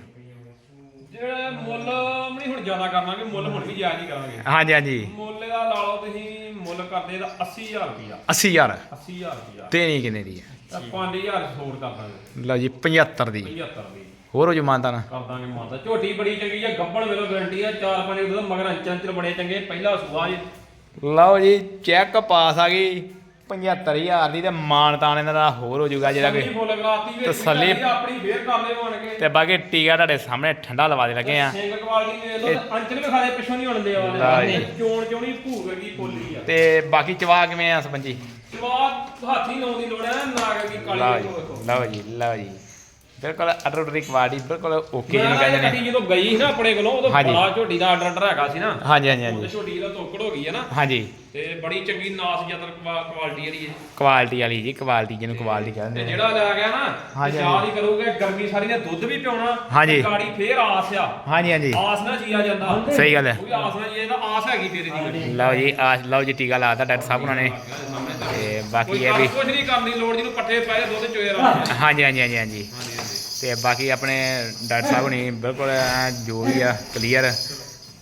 ਜਿਹੜਾ ਮੁੱਲ ਵੀ ਨਹੀਂ ਹੁਣ ਜ਼ਿਆਦਾ ਕਰਨਾਗੇ ਮੁੱਲ ਹੁਣ ਵੀ ਜਾਇਜ਼ ਹੀ ਕਰਾਂਗੇ। ਹਾਂਜੀ ਹਾਂਜੀ। ਮੁੱਲ ਦਾ ਲਾ ਲਓ ਤੁਸੀਂ ਮੁੱਲ ਕਰਦੇ ਦਾ 80000 ਰੁਪਿਆ 80000 80000 ਰੁਪਿਆ ਦੇਣੀ ਕਿੰਨੇ ਦੀ ਹੈ? ਤਾਂ 5000 ਛੋੜ ਕਰ ਦਾਂਗੇ। ਲਓ ਜੀ 75 ਦੀ। 75 ਦੀ। ਹੋਰ ਹੋ ਜੋ ਮਾਨਤਾ ਨਾ ਕਰ ਦਾਂਗੇ ਮਾਤਾ ਝੋਟੀ ਬੜੀ ਚੰਗੀ ਆ ਗੱਬਣ ਵੇਲੋ ਗਾਰੰਟੀ ਆ ਚਾਰ ਪੰਜ ਉਹਦਾ ਮਗਰ ਅੰਚਲ ਅੰਚਲ ਬੜੇ ਚੰਗੇ ਪਹਿਲਾ ਸੁਆ ਜੀ। ਲਓ ਜੀ ਚੈੱਕ ਪਾਸ ਆ ਗਈ। 75000 ਦੀ ਤੇ ਮਾਨਤਾਨ ਇਹਨਾਂ ਦਾ ਹੋਰ ਹੋ ਜਾਊਗਾ ਜਿਹੜਾ ਕਿ ਫੁੱਲ ਕਰਾਤੀ ਵਿੱਚ ਤਸੱਲੀ- ਵੀ ਆਪਣੀ ਫੇਰ ਕਰ ਲਿਓ ਆਣ ਕੇ ਤੇ ਬਾਕੀ ਟੀਕਾ ਤੁਹਾਡੇ ਸਾਹਮਣੇ ਠੰਡਾ ਲਵਾ ਦੇ ਲੱਗੇ ਆ। ਸਿੰਘ ਕੁਆਲਿਟੀ ਵੇਖ ਲਓ ਤੇ ਅੰਚਲ ਵੀ ਖਾਦੇ ਪਿੱਛੋਂ ਨਹੀਂ ਆਉਣ ਲਓ ਵਾਲੇ ਜੀ। ਚੋਣ ਚੋਣੀ ਭੂਰ ਵਰਗੀ ਪੋਲੀ ਆ। ਤੇ ਬਾਕੀ ਚਵਾ ਕਿਵੇਂ ਆ ਸਪੰਜੀ ਸਵਾਦ ਹਾਥੀ ਲਾਉਣ ਦੀ ਲੋੜ ਹੈ ਨਾਗ ਦੀ ਕਾਲੀ ਲਓ ਵੇਖੋ ਵੇਖੋ ਜੀ ਲਓ ਜੀ ਲਓ ਜੀ। ਬਿਲਕੁਲ ਅਡਰਡਰੀ ਕੁਆਲਿਟੀ ਬਿਲਕੁਲ ਓਕੇ ਜਿਹਨੂੰ ਕਿਹਾ ਕਹਿੰਦੇ ਨੇ। ਜਦੋਂ ਗਈ ਸੀ ਨਾ ਆਪਣੇ ਕੋਲੋਂ ਉਦੋਂ ਹਾਂਜੀ। ਬੜਾ ਝੋਟੀ ਦਾ ਆਰਡਰ ਆਰਡਰ ਹੈਗਾ ਸੀ ਨਾ। ਹਾਂਜੀ ਹਾਂਜੀ ਹਾਂਜੀ। ਝੋਟੀ ਦਾ ਤੋਕੜ ਹੋ ਗਈ ਹੈ ਨਾ। ਹਾਂਜੀ। ਤੇ ਬੜੀ ਚੰਗੀ ਨਾਸ ਜਤਨ ਕੁਆਲਿਟੀ ਵਾਲੀ ਹੈ। ਕੁਆਲਿਟੀ ਵਾਲੀ ਜੀ ਕੁਆਲਿਟੀ ਜਿਹਨੂੰ ਕੁਆਲਿਟੀ ਤੇ ਕਹਿੰਦੇ ਨੇ। ਜਿਹੜਾ ਲੈ ਗਿਆ ਨਾ ਹਾਂਜੀ, ਤੇ ਯਾਦ ਹੀ ਕਰੋਗੇ ਗਰਮੀ ਸਾਰੀ ਨੇ ਦੁੱਧ ਵੀ ਪਿਉਣਾ ਹਾਂਜੀ। ਗਾੜੀ ਫੇਰ ਆਸ ਆ। ਹਾਂਜੀ ਹਾਂਜੀ। ਆਸ ਨਾ ਜੀਆ ਜਾਂਦਾ। ਸਹੀ ਗੱਲ ਹੈ। ਉਹ ਵੀ ਆਸ ਨਾ ਜੀਆ ਤਾਂ ਆਸ ਹੈਗੀ ਤੇਰੇ ਦੀ। ਲਓ ਜੀ ਆ ਲਓ ਜੀ ਟੀਕਾ ਲਾਤਾ ਡਾਕਟਰ ਸਾਹਿਬ ਉਹਨਾਂ ਨੇ। ਤੇ। ਬਾਕੀ ਇਹ ਵੀ ਕੁਝ ਨਹੀਂ ਕਰਨੀ ਲੋੜ ਜਿਹਨੂੰ ਪੱਠੇ ਪਾਏ ਦੁੱਧ ਚੋਏ ਰੱਖਦੇ ਹਾਂਜੀ ਹਾਂਜੀ। ਹਾਂਜੀ ਹਾਂਜੀ। ਤੇ ਬਾਕੀ ਆਪਣੇ ਡਾਕਟਰ ਸਾਹਿਬ ਨੇ ਬਿਲਕੁਲ ਜੋ ਵੀ ਆ ਕਲੀਅਰ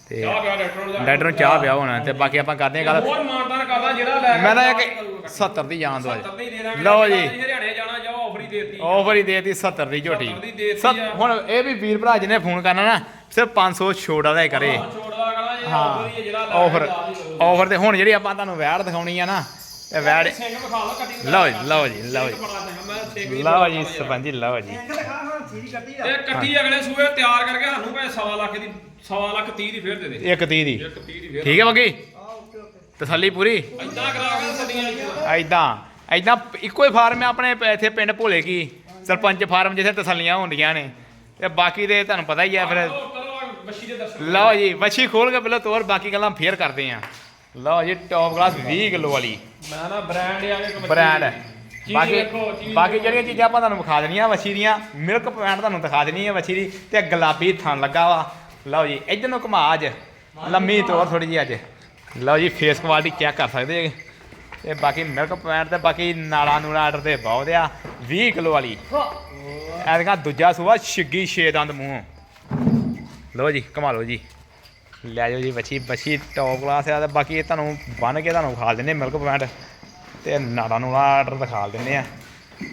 ਤੇ ਡਾਕਟਰ ਨੂੰ ਨੂੰ ਚਾਹ ਪਿਆ ਹੋਣਾ ਤੇ ਬਾਕੀ ਆਪਾਂ ਕਰਦੇ ਹਾਂ ਗੱਲ। ਹੋਰ ਮਾਨਤਾਨ ਕਰਦਾ ਜਿਹੜਾ ਲੈ ਗਿਆ ਮੈਂ ਹੀ ਇੱਕ ਕਰੂਗਾ। 70 ਦੀ ਜਾਣ ਦੋ ਅੱਜ 70 ਦੀ ਦੇ ਦਾਂਗੇ। ਲਓ ਜੀ। ਹਰਿਆਣੇ ਜਾਣਾ ਜਾਓ ਆਫਰ ਹੀ ਦੇਤੀ। ਆਫਰ ਹੀ ਦੇਤੀ 70 ਦੀ ਝੋਟੀ। 70 ਦੀ ਦੇਤੀ ਸੱਤ- ਆ। ਹੁਣ ਇਹ ਵੀ ਵੀਰ ਭਰਾ ਜਿਹਨੇ ਫੋਨ ਕਰਨਾ ਨਾ ਸਿਰਫ 500 ਛੋੜ ਵਾਲਾ ਹੀ ਕਰੇ। ਹਾਂ। ਆਫਰ। ਆਫਰ ਤੇ ਹੁਣ ਜਿਹੜੀ ਆਪਾਂ ਤੁਹਾਨੂੰ ਵੈੜ ਦਿਖਾਉਣੀ ਆ ਨਾ ਤੇ ਵੈੜ ਸਿੰਘ ਵਿਖਾ ਲਓ ਕੱਟੀ ਲਓ ਜੀ, ਲਓ ਜੀ, ਲਓ ਜੀ। ਲਓ ਜੀ। ਸਰਪੰਚ ਜੀ ਲਓ ਜੀ। ਇਹ ਕੱਟੀ ਅਗਲੇ ਸੂਏ ਤਿਆਰ ਕਰਕੇ ਸਾਨੂੰ ਭਾਵੇਂ ਸਵਾ ਲੱਖ ਦੀ ਸਵਾ ਲੱਖ 30 ਦੀ ਫੇਰ ਦੇ ਦੇ। ਇੱਕ 30 ਦੀ। ਇੱਕ 30 ਦੀ ਫੇਰ ਠੀਕ ਹੈ ਬੱਗੀ ਤਸੱਲੀ ਪੂਰੀ? ਇਦਾਂ ਕਰਾ ਕੇ ਸਦੀਆਂ ਐਦਾਂ ਐਦਾਂ ਇੱਕੋ ਹੀ ਫਾਰਮ ਹੈ ਆਪਣੇ ਇੱਥੇ ਪਿੰਡ ਭੋਲੇ ਕੀ। ਸਰਪੰਚ ਫਾਰਮ ਜਿੱਥੇ ਤਸੱਲੀਆਂ ਹੁੰਦੀਆਂ ਨੇ। ਤੇ ਬਾਕੀ ਦੇ ਤੁਹਾਨੂੰ ਪਤਾ ਹੀ ਆ ਫਿਰ। ਲਓ ਜੀ ਵੱਛੀ ਖੋਲ ਕੇ ਪਹਿਲਾਂ ਤੋਰ ਬਾਕੀ ਗੱਲਾਂ ਫੇਰ ਕਰਦੇ ਆ ਲਓ ਜੀ ਟੌਪ ਕਲਾਸ 20 ਕਿਲੋ ਵਾਲੀ। ਮੈਂ ਨਾ ਬ੍ਰਾਂਡ ਆ ਕੇ ਬ੍ਰਾਂਡ ਬਾਕੀ ਬਾਕੀ। ਜਿਹੜੀਆਂ ਚੀਜ਼ਾਂ ਆਪਾਂ ਤੁਹਾਨੂੰ ਵਿਖਾ ਦੇਣੀਆਂ ਵੱਛੀ ਦੀਆਂ ਮਿਲਕ ਪੁਆਇੰਟ ਤੁਹਾਨੂੰ ਦਿਖਾ ਦੇਣੀ ਹੈ ਵੱਛੀ ਦੀ ਤੇ ਗੁਲਾਬੀ ਥਣ ਲੱਗਾ ਵਾ। ਲਓ ਜੀ ਇੱਧਰ ਨੂੰ ਘੁਮਾ ਅੱਜ ਲੰਮੀ ਤੋਰ ਥੋੜੀ ਜਿਹੀ ਅੱਜ। ਲਓ ਜੀ ਫੇਸ ਕੁਆਲਿਟੀ ਚੈੱਕ ਕਰ ਸਕਦੇ ਜੀ ਤੇ ਬਾਕੀ ਮਿਲਕ ਪੁਆਇੰਟ ਤੇ ਬਾਕੀ ਨਾਲਾ ਨੂਲਾ ਆਰਡਰ ਤੇ ਬਹੁਤ ਆ 20 ਕਿਲੋ ਵਾਲੀ। ਐਤਕਾਂ ਦੂਜਾ ਸੂਆ ਛਿੱਗੀ ਛੇ ਦੰਦ ਮੂੰਹ। ਲਓ ਜੀ ਘੁਮਾ ਲਓ ਜੀ। ਲੈ ਜਾਓ ਜੀ ਬੱਚੀ ਬੱਚੀ ਟੌਪ ਕਲਾਸ ਆ ਤੇ ਬਾਕੀ ਇਹ ਤੁਹਾਨੂੰ ਬੰਨ ਕੇ ਤੁਹਾਨੂੰ ਖਾ ਦਿੰਦੇ ਮਿਲਕ ਪੁਆਇੰਟ ਤੇ ਨਾੜਾ ਨੂੰ ਆਰਡਰ ਦਿਖਾ ਦਿੰਦੇ ਆ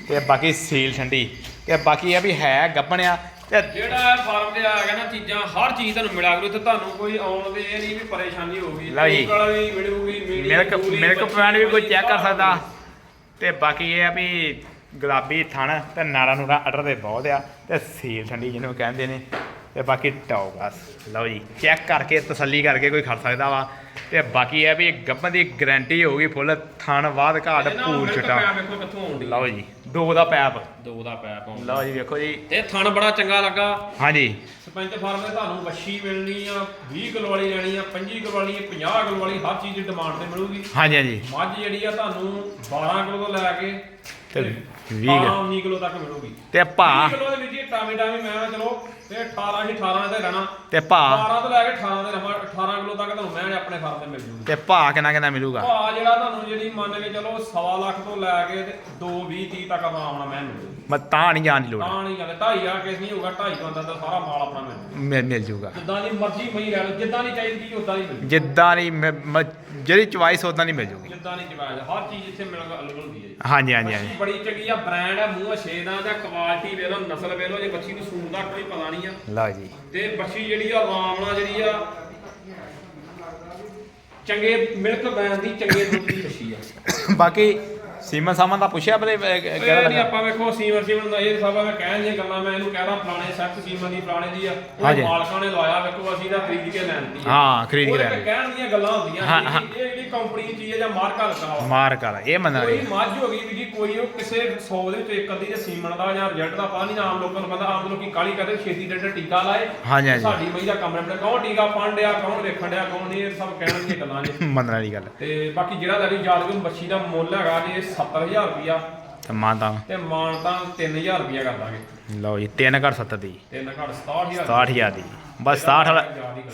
ਤੇ ਬਾਕੀ ਸੀਲ ਠੰਡੀ। ਤੇ ਬਾਕੀ ਇਹ ਵੀ ਹੈ ਗੱਬਣਿਆ ਤੇ ਜਿਹੜਾ ਫਾਰਮ ਤੇ ਆ ਗਿਆ ਨਾ ਚੀਜ਼ਾਂ ਹਰ ਚੀਜ਼ ਤੁਹਾਨੂੰ ਮਿਲਿਆ ਕਰੂ ਤੇ ਤੁਹਾਨੂੰ ਕੋਈ ਆਉਣ ਦੇ ਇਹ ਨਹੀਂ ਵੀ ਪਰੇਸ਼ਾਨੀ ਹੋਊਗੀ ਲਓ ਜੀ। ਕੋਕਲ ਵੀ ਮਿਲੂਗੀ ਮੀਡੀਅਮ ਮਿਲਕ ਮਿਲਕ ਬੱਚੀ ਪੁਆਇੰਟ ਵੀ ਕੋਈ ਚੈੱਕ ਕਰ ਸਕਦਾ। ਤੇ ਬਾਕੀ ਇਹ ਆ ਵੀ ਗੁਲਾਬੀ ਥਣ ਤੇ ਨਾੜਾ ਨੂੜਾ ਆਰਡਰ ਦੇ ਬਹੁਤ ਆ ਤੇ ਸੀਲ ਠੰਡੀ ਜਿਹਨੂੰ ਕਹਿੰਦੇ ਨੇ। ਤੇ ਬਾਕੀ ਟੌਪ ਕਲਾਸ ਲਓ ਜੀ ਚੈੱਕ ਕਰਕੇ ਤਸੱਲੀ ਕਰਕੇ ਕੋਈ ਖੜ ਸਕਦਾ ਵਾ। ਤੇ ਬਾਕੀ ਇਹ ਵੀ ਗੱਬਨ ਦੀ ਗਾਰੰਟੀ ਹੋਊਗੀ ਫੁੱਲ ਥਣ ਬਾਅਦ ਘਾਟ ਇਹ ਪੂਰ ਛਟਾ ਲਓ ਜੀ ਦੋ ਦਾ ਪੈਪ। ਦੋ ਦਾ ਪੈਪ ਲਓ ਜੀ ਵੇਖੋ ਜੀ। ਤੇ ਥਣ ਬੜਾ ਚੰਗਾ ਲੱਗਾ। ਹਾਂਜੀ। ਸਰਪੰਚ ਫਾਰਮ ਤੇ ਤੁਹਾਨੂੰ ਵੱਛੀ ਮਿਲਣੀ ਆ 20 ਕਿਲੋ ਵਾਲੀ ਲੈਣੀ ਆ 25 ਕਿਲੋ ਵਾਲੀ 50 ਕਿਲੋ ਵਾਲੀ ਹਰ ਚੀਜ਼ ਦੀ ਡਿਮਾਂਡ ਤੇ ਮਿਲੂਗੀ। ਹਾਂਜੀ ਹਾਂਜੀ। ਮੱਝ ਜਿਹੜੀ ਆ ਤੁਹਾਨੂੰ 12 ਕਿਲੋ ਤੋਂ ਲੈ ਕੇ ਤੇ 20 19 ਕਿਲੋ। ਤੱਕ ਮਿਲੂਗੀ। ਤੇ ਭਾ 20 ਕਿਲੋ ਦੇ ਵਿੱਚ ਟਾਮੀ ਟਾਮੀ ਮੈਂ ਚਲੋ ਤੇ 18 ਹੀ 18 ਤੇ ਰਹਿਣਾ। ਤੇ ਭਾ? 12 ਤੋਂ ਲੈ ਕੇ 18 ਦੇ ਰਮਾ 18 ਕਿਲੋ ਤੱਕ ਤੁਹਾਨੂੰ ਮੈਂ ਆਪਣੇ ਫਾਰਮ ਤੇ ਮਿਲ ਜੂਗੀ। ਤੇ ਭਾ ਕਿੰਨਾ ਕਿੰਨਾ ਮਿਲੂਗਾ? ਭਾਅ ਜਿਹੜਾ ਤੁਹਾਨੂੰ ਜਿਹੜੀ ਮੰਨ ਕੇ ਚਲੋ ਸਵਾ ਲੱਖ ਤੋਂ ਲੈ ਕੇ ਤੇ 2 20 30 ਤੱਕ ਨਾਲ ਮੈਂ ਮਿਲੂ ਮੈਂ ਤਾਂ ਨਹੀਂ ਜਾਣ ਦੀ ਲੋੜ। ਤਾਂ ਨਹੀਂ ਗੱਲ 2.5 ਆ ਕਿਸ ਨਹੀਂ ਹੋਊਗਾ 2.5 ਤੋਂ ਅੰਦਰ ਦਾ ਸਾਰਾ ਮਾਲ ਆਪਣਾ ਮਿਲ ਮਿਲ ਮਿਲ ਜੂਗਾ। ਜਿੱਦਾਂ ਦੀ ਮਰਜ਼ੀ ਮਈ ਲੈ ਲਓ ਜਿੱਦਾਂ ਦੀ ਚਾਹੀਦੀ ਉਦਾਂ ਦੀ ਮਿਲ ਜੂ ਜਿੱਦਾਂ ਦੀ ਮ- ਮ- ਜਿਹੜੀ ਚੁਆਇਸ ਉਦਾਂ ਦੀ ਮਿਲ ਜੂਗੀ। ਜਿੱਦਾਂ ਦੀ ਚਵਾਜ ਹਰ ਚੀਜ਼ ਇੱਥੇ ਮਿਲਣ ਅਲੱਗ ਹੁੰਦੀ ਹੈ ਜੀ। ਹਾਂਜੀ ਹਾਂਜੀ ਹਾਂਜੀ। ਬੜੀ ਚੰਗੀ ਆ ਬ੍ਰਾਂਡ ਆ ਮੂੰਹ ਛੇ ਦਾ ਜਾਂ ਕੁਆਲਿਟੀ ਵੇਖ ਲਓ ਨਸਲ ਵੇਖ ਲਓ ਜੇ ਬੱਚੀ ਨੂੰ ਸੂਣ ਦਾ ਕੋਈ ਪਤਾ ਨਹੀਂ ਆ। ਲਓ ਜੀ। ਤੇ ਬੱਚੀ ਜਿਹੜੀ ਆ ਨਾਲ ਜਿਹੜੀ ਆ ਚੰਗੇ ਮਿਲਕ ਬੈਨ ਦੀ ਚੰਗੇ ਦੁੱਧ ਦੀ ਬੱਚੀ ਆ। ਬਾਕੀ ਸੀਮਨ ਸਾਮਨ ਦਾ ਪੁੱਛਿਆ ਬਲੇ ਕਿਹੜਾ ਇਹ ਨਹੀਂ ਲੱਗਾ ਆਪਾਂ ਵੇਖੋ ਸੀਮਰ ਸੀਮਨ ਦਾ ਇਹ ਸਭ ਮੈਂ ਕਹਿਣ ਦੀਆਂ ਗੱਲਾਂ ਮੈਂ ਇਹਨੂੰ ਕਹਿਦਾ ਫਲਾਣੇ ਸੈਕਸ ਸੀਮਨ ਦੀ ਫਲਾਣੇ ਦੀ ਆ ਹਾਂਜੀ। ਉਹ ਮਾਲਕਾਂ ਨੇ ਲਾਇਆ ਵੇਖੋ ਅਸੀਂ ਤਾਂ ਖਰੀਦ ਕੇ ਲੈਣਦੀ ਆ ਹਾਂ ਖਰੀਦ ਕੇ ਉਹ ਲੈ ਇੱਕ ਲਈ। ਕਹਿਣ ਦੀਆਂ ਗੱਲਾਂ ਹੁੰਦੀਆਂ ਹਾਂ, ਇਹ ਹਾਂ। ਇਹ ਜਿਹੜੀ ਕੰਪਨੀ ਦੀ ਚੀਜ਼ ਹੈ ਜਾਂ ਮਾਰਕਾ ਲੱਗਾ ਵਾ ਮਾਰਕ ਵਾਲਾ ਇਹ ਮੰਨਣਾ ਕੋਈ ਨਹੀਂ ਮੱਝ ਹੋ ਗਈ ਵੀ ਜੀ ਕੋਈ ਉਹ ਕਿਸੇ 100 ਦੇ ਵਿੱਚੋਂ ਇੱਕ ਅੱਧੀ ਦੇ ਸੀਮਨ ਦਾ ਜਾਂ ਰਿਜ਼ਲਟ ਦਾ ਪਤਾ ਨਹੀਂ ਆਮ ਲੋਕਾਂ ਨੂੰ ਪਤਾ ਆਮ ਲੋਕੀ ਕਾਲੀ ਕਰਦੇ ਛੇਤੀ ਡੰਡੇ ਟੀਕਾ ਲਾਏ ਹਾਂਜੀ, ਹਾਂਜੀ। ਸਾਡੀ ਮਈ ਦਾ ਕੰਮ ਹੈ ਕੌਣ ਟੀਕਾ ਪਾਣ ਡਿਆ ਕੌਣ ਵੇਖਣ ਡਿਆ ਕੌਣ ਨਹੀਂ ਇਹ ਸਭ ਕਹਿਣ ਦੀਆਂ ਗੱਲਾਂ ਨੇ ਮੰਨਣ ਵਾਲੀ ਗੱਲ ਤੇ ਬਾਕੀ ਜਿਹੜਾ ਲੈ ਲਈ ਯਾਦ ਕਰੋ ਬੱਚੀ ਦਾ ਮੁੱਲ ਹੈਗਾ ਜੀ 70000 ਰੁਪਿਆ ਤੇ ਮਾਨਤਾ ਤੇ ਮਾਨ ਤਾਂ 3000 ਰੁਪਿਆ ਕਰ ਦਾਂਗੇ। ਲਓ ਜੀ 3 ਘੜ 70 ਦੀ। ਤਿੰਨ ਘੱਟ 67000 67000 ਦੀ। ਬਸ 67 ਵਾਲਾ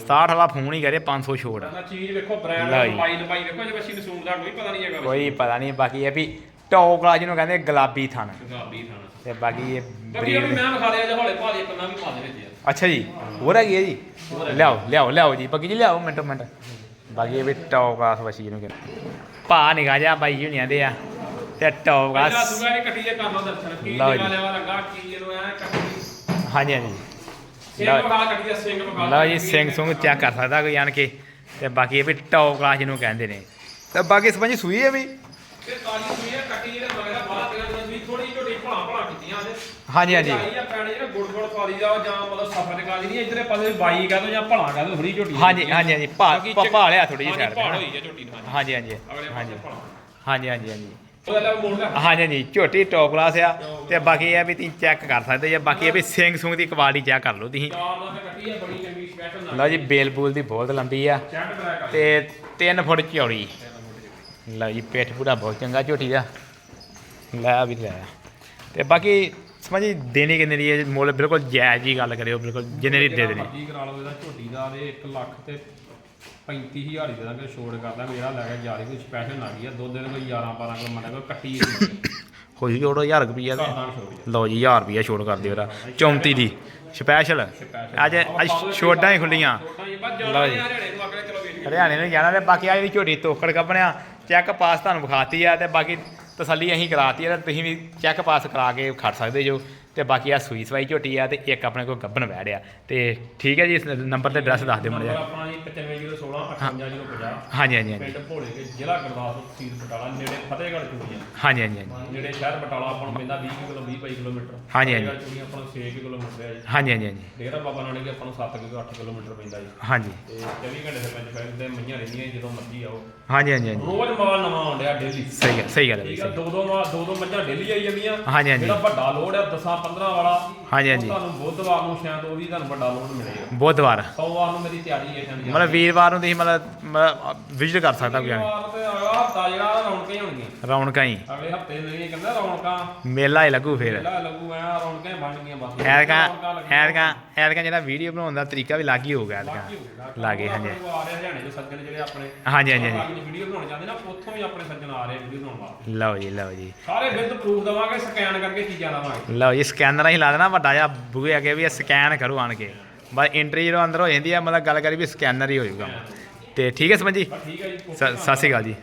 67 ਵਾਲਾ ਫੋਨ ਹੀ ਕਰੇ 500 ਛੋੜ ਨਾ ਚੀਜ਼ ਵੇਖੋ ਬ੍ਰਾਂਡ। ਲੰਬਾਈ ਲੰਬਾਈ ਵੇਖੋ ਜੇ ਬੱਚੀ ਨਸੂਮ ਦਾ ਕੋਈ ਪਤਾ ਨਹੀਂ ਹੈਗਾ। ਕੋਈ ਪਤਾ ਨਹੀਂ ਬਾਕੀ ਇਹ ਵੀ ਟੌਪ ਵਾਲਾ ਜਿਹਨੂੰ ਕਹਿੰਦੇ ਗੁਲਾਬੀ ਥਣ। ਗੁਲਾਬੀ ਥਾਣਾ। ਤੇ ਬਾਕੀ ਇਹ ਬਾਕੀ ਵੀ ਮੈਂ ਵਿਖਾ ਲਿਆ ਜੇ ਹੌਲੇ ਭਾਲੇ ਕੰਨਾਂ ਵੀ ਪਾ ਦੇ ਵਿੱਚ ਯਾਰ। ਅੱਛਾ ਜੀ ਹੋਰ ਹੈਗੀ ਹੈ ਜੀ? ਲਿਆਓ ਲਿਆਓ ਲਿਆਓ ਜੀ ਬਾਕੀ ਜੀ ਲਿਆਓ ਮਿੰਟੋ ਮਿੰਟ। ਬਾਕੀ ਇਹ ਵੀ ਟੌਪ ਕਲਾਸ ਵਸੀ ਜਿਹਨੂੰ ਕਹਿੰਦੇ। ਭਾ ਨਿਗਾਹ ਜਾ ਬਾਈ ਜੀ ਹੁੰਦੇ ਆ। ਤੇ ਟੌਪ ਪਹਿਲਾਂ ਕਲਾਸ ਸੁਗਾ ਇਹ ਕੱਟੀ ਜੇ ਕਰ ਲਓ ਦਰਸ਼ਨ। ਕੀ ਲਓ ਜੀ। ਲੱਗਾ ਕੀ ਇਹਨੂੰ ਐ ਕੱਟੀ। ਹਾਂਜੀ ਹਾਂਜੀ। ਸਿੰਘ ਲਓ- ਕੱਟੀ ਦਾ ਸਿੰਘ ਬਗਾ ਲਓ ਜੀ ਸਿੰਘ ਸੁੰਗ ਚੈੱਕ ਕਰ ਸਕਦਾ ਕੋਈ ਆਣ ਕੇ। ਤੇ ਬਾਕੀ ਇਹ ਵੀ ਟੌਪ ਕਲਾਸ ਜਿਹਨੂੰ ਕਹਿੰਦੇ ਨੇ। ਤੇ ਬਾਕੀ ਸਪੰਜ ਸੂਈ ਹੈ ਵੀ? ਤੇ ਤਾਲੀ ਸੂਈ ਹੈ ਕੱਟੀ ਜਿਹੜੇ ਮਗਰਾ ਬਾਹਰ ਤੇਰਾ ਦਿਨ ਵੀ ਥੋੜੀ ਝੋਟੀ ਭਲਾ ਭਲਾ ਕੀਤੀਆਂ ਨੇ। ਹਾਂਜੀ ਹਾਂਜੀ। ਆਈ ਆ ਪੈਣੇ ਜਿਹੜਾ ਗੁੜ ਗੁੜ ਪਾ ਦੀ ਜਾ ਜਾਂ ਮਤਲਬ ਸਫਰ ਕਾਲੀ ਨਹੀਂ ਇਧਰੇ ਪਾਸੇ ਬਾਈ ਦੋ ਜਾਂ ਕਹ ਦੋ ਥੋੜੀ ਝੋਟੀ ਹਾਂਜੀ ਹਾਂਜੀ ਹਾਂਜੀ। ਭਾ ਭਾ- ਚਿਕ- ਭਾ ਲਿਆ ਥੋੜੀ ਜਿਹੀ ਹਾਂਜੀ, ਸਾਈਡ ਤੇ ਭਾਲ ਨਾ। ਹੋਈ ਹੈ ਝੋਟੀ ਨੂੰ ਹਾਂਜੀ ਹਾਂਜੀ। ਅਗਲੇ ਹਾਂਜੀ। ਪਾਸੇ ਹਾਂਜੀ ਹਾਂਜੀ ਹਾਂਜੀ। ਮੋੜ ਲੈ ਹਾਂਜੀ ਹਾਂਜੀ, ਝੋਟੀ ਟੌਪ ਕਲਾਸ ਆ ਤੇ ਬਾਕੀ ਇਹ ਆ ਵੀ ਤੁਸੀਂ ਚੈੱਕ ਕਰ ਸਕਦੇ ਜੇ, ਬਾਕੀ ਇਹ ਵੀ ਸਿੰਘ ਸੁੰਗ ਦੀ ਕੁਆਲਿਟੀ ਚੈੱਕ ਕਰ ਲਓ ਤੁਸੀਂ। ਲਓ ਜੀ ਬੇਲ ਬੂਲ ਦੀ ਬਹੁਤ ਲੰਬੀ ਆ ਚੈੱਕ ਬਲੈਕ ਤੇ 3 ਫੁੱਟ ਚੌੜੀ। ਲਓ ਜੀ ਪੇਟ ਪੂਰਾ ਬਹੁਤ ਚੰਗਾ ਝੋਟੀ ਦਾ। ਲੈ ਵੀ ਲੈ ਆ। ਤੇ ਬਾਕੀ ਸਮਝੀ ਦੇਣੀ ਕਿੰਨੇ ਦੀ ਹੈ ਮੁੱਲ ਬਿਲਕੁਲ ਜਾਇਜ਼ ਹੀ ਗੱਲ ਕਰਿਓ, ਬਿਲਕੁਲ ਜਿੰਨੇ ਦੀ ਦੇ ਦੇਣੀ। ਕਰਾ ਲਓ, ਇਹਦਾ ਝੋਟੀ ਦਾ 1 ਲੱਖ ਤੇ 35000 ਹੀ ਦੇ ਦਾਂਗੇ ਛੋੜ ਕਰਦਾ ਮੇਰਾ ਲੈ ਕੇ ਜਾਰੀ ਕੋਈ ਸਪੈਸ਼ਲ ਨਾ ਗਈ ਆ ਦੋ ਦਿਨ ਕੋਈ 11 12 ਕਿਲੋ ਮੰਨੇ ਕੋਈ ਕੱਟੀ ਹੋਈ ਜੋੜੋ 1000 ਰੁਪਈਆ ਦੇ। ਕਰਦਾ ਛੋੜ ਲਓ ਜੀ 1000 ਰੁਪਈਆ ਛੋੜ ਕਰ ਦਿਓ ਇਹਦਾ। 34 ਦੀ ਸਪੈਸ਼ਲ ਅੱਜ ਅੱਜ ਛੋਡਾਂ ਹੀ ਖੁੱਲੀਆਂ ਛੋਟਾ ਹੀ ਬਸ ਜਾਣਾ ਲਓ ਜੀ। ਹਰਿਆਣੇ ਨੂੰ ਅਗਲੇ ਚਲੋ ਵੇਖ ਹਰਿਆਣੇ ਨੂੰ ਜਾਣਾ ਤੇ ਬਾਕੀ ਆ ਜਿਹੜੀ ਝੋਟੀ ਤੋਕੜ ਕੱਪਣਿਆ ਚੈੱਕ ਪਾਸ ਤੁਹਾਨੂੰ ਵਿਖਾਤੀ ਆ ਤੇ ਬਾਕੀ ਤਸੱਲੀ ਅਸੀਂ ਕਰਾਤੀ ਆ ਤੇ ਤੁਸੀਂ ਵੀ ਚੈੱਕ ਪਾਸ ਕਰਾ ਕੇ ਖੜ ਸਕਦੇ ਜੋ। ਤੇ ਬਾਕੀ ਆ ਸੂਈ ਸਵਾਈ ਝੋਟੀ ਆ ਤੇ ਇੱਕ ਆਪਣੇ ਕੋਲ ਗੱਬਨ ਰਿਹਾ ਤੇ ਠੀਕ ਹੈ ਜੀ ਇਸ ਨੰਬਰ ਤੇ ਐਡਰੈਸ ਦੱਸ ਦਿਓ ਮੜਿਆ ਆਪਣਾ ਜੀ 9516 58050 ਹਾਂਜੀ ਹਾਂਜੀ ਹਾਂਜੀ। ਪਿੰਡ ਭੋਲੇ ਕੇ ਜ਼ਿਲ੍ਹਾ ਗੁਰਦਾਸਪੁਰ ਤਹਿਸੀਲ ਬਟਾਲਾ ਨੇੜੇ ਫਤਿਹਗੜ੍ਹ ਚੂੜੀਆਂ। ਹਾਂਜੀ ਹਾਂਜੀ ਹਾਂਜੀ। ਨੇੜੇ ਸ਼ਹਿਰ ਬਟਾਲਾ ਆਪਾਂ ਨੂੰ ਪੈਂਦਾ 20 ਕਿਲੋ 20 22 ਕਿਲੋਮੀਟਰ। ਹਾਂਜੀ, ਹਾਂਜੀ। ਫਤਿਹਗੜ੍ਹ ਚੂੜੀਆਂ ਆਪਾਂ ਨੂੰ 6 ਕਿਲੋਮੀਟਰ ਹੈ ਜੀ। ਹਾਂਜੀ ਹਾਂਜੀ ਹਾਂਜੀ। ਡੇਰਾ ਬਾਬਾ ਨਾਨਕ ਆਪਾਂ ਨੂੰ 7 ਕਿਲੋ 8 ਕਿਲੋਮੀਟਰ ਪੈਂਦਾ ਜੀ। ਹਾਂਜੀ। ਤੇ 24 ਘੰਟੇ ਸਰਪੰਚ ਸਾਹਿਬ ਦੇ ਮਈਆਂ ਰਹਿੰਦੀਆਂ ਜੀ, ਜਦੋਂ ਮਰਜ਼ੀ ਆਓ। ਹਾਂਜੀ ਹਾਂਜੀ ਹਾਂਜੀ। ਰੋਜ਼ ਮਾਲ ਨਵਾਂ ਆਉਂਦਿਆ ਡੇਲੀ ਸਹੀ ਹੈ ਸਹੀ ਗੱਲ ਹੈ ਜੀ ਠੀਕ ਆ ਸਹੀ ਦੋ ਦੋ ਮਾਲ ਦੋ ਦੋ ਮੱਝਾਂ ਡੇਲੀ ਆਈ ਜਾਂਦੀਆਂ। ਹਾਂਜੀ, ਹਾਂਜੀ। ਜਿਹੜਾ ਵੱਡਾ ਲੋਡ ਹੈ 10 15 ਵਾਲਾ ਹਾਂਜੀ, ਉਹ ਹਾਂਜੀ। ਤੁਹਾਨੂੰ ਬੁੱਧਵਾਰ ਨੂੰ ਸ਼ਾਇਦ ਉਹ ਵੀ ਤੁਹਾਨੂੰ ਵੱਡਾ ਲੋਡ ਮਿਲੇਗਾ ਬੁੱਧਵਾਰ। ਸੋਮਵਾਰ ਨੂੰ ਮੇਰੀ ਤਿਆਰੀ ਹੈ ਸ਼ਾਇਦ ਮਤਲਬ ਵੀਰਵਾਰ ਨੂੰ ਤੁਸੀਂ ਮਤਲਬ ਵਿਜ਼ਿਟ ਕਰ ਸਕਦਾ ਕੋਈ ਆਣ? ਵੀਰਵਾਰ ਤੇ ਅਗਲਾ ਹਫਤਾ ਜਿਹੜਾ ਰੌਣਕਾਂ ਹੀ ਹੋਣਗੀਆਂ। ਰੌਣਕਾਂ ਹੀ? ਅਗਲੇ ਹਫ਼ਤੇ ਨਹੀਂ ਕਹਿੰਦਾ ਰੌਣਕਾਂ। ਮੇਲਾ ਹੀ ਲੱਗੂ ਫਿਰ। ਮੇਲਾ ਲੱਗੂ ਐ ਰੌਣਕਾਂ ਹੀ ਬਣ ਗਈਆਂ ਬਸ। ਐਰਕਾਂ ਰੌਣਕਾਂ ਲੱਗੀਆਂ। ਐਰਕਾਂ ਐਰਕਾਂ ਜਿਹੜਾ ਵੀਡੀਓ ਬਣਾਉਣ ਦਾ ਤਰੀਕਾ ਵੀ ਲੱਗ ਹੀ ਹੋ ਗਿਆ ਐਰਕਾਂ ਹੋਊਗਾ। ਲਾਗੇ ਹਾਂਜੀ। ਆਪਣੇ ਆ ਰਹੇ ਹਰਿਆਣੇ ਦੇ ਸੱਜਣ ਜਿਹੜੇ ਆਪਣੇ। ਹਾਂਜੀ ਹਾਂਜੀ ਹਾਂਜੀ। ਵੀਡੀਓ ਬਣਾਉਣ ਜਾਂਦੇ ਨਾ ਉੱਥੋਂ ਵੀ ਆਪਣੇ ਸੱਜਣ ਆ ਰਹੇ ਵੀਡੀਓ ਬਣਾਉਣ ਵਾਸਤੇ। ਲਓ ਜੀ ਲਓ ਜੀ। ਸਾਰੇ ਵਿਦ ਪ੍ਰੂਫ ਦਵਾਂਗੇ ਸਕੈਨ ਕਰਕੇ ਚੀਜ਼ਾਂ ਦਵਾਂਗੇ ਲਓ ਜੀ ਸਕੈਨਰ ਹੀ ਲਾ ਦੇਣਾ ਵੱਡਾ ਜਿਹਾ ਬੂਹੇ ਅੱਗੇ ਵੀ ਸਕੈਨ ਕਰੋ ਆਣ ਕੇ। ਬਸ ਐਂਟਰੀ ਜਦੋਂ ਅੰਦਰ ਹੋ ਜਾਂਦੀ ਆ ਮਤਲਬ ਗੱਲ ਕਰੀ ਵੀ ਸਕੈਨਰ ਹੀ ਹੋ ਜਾਊਗਾ। ਤੇ ਠੀਕ ਹੈ ਸਮਝੀ ਠੀਕ ਹੈ ਜੀ ਸ- ਸਤਿ ਸ਼੍ਰੀ ਅਕਾਲ ਜੀ।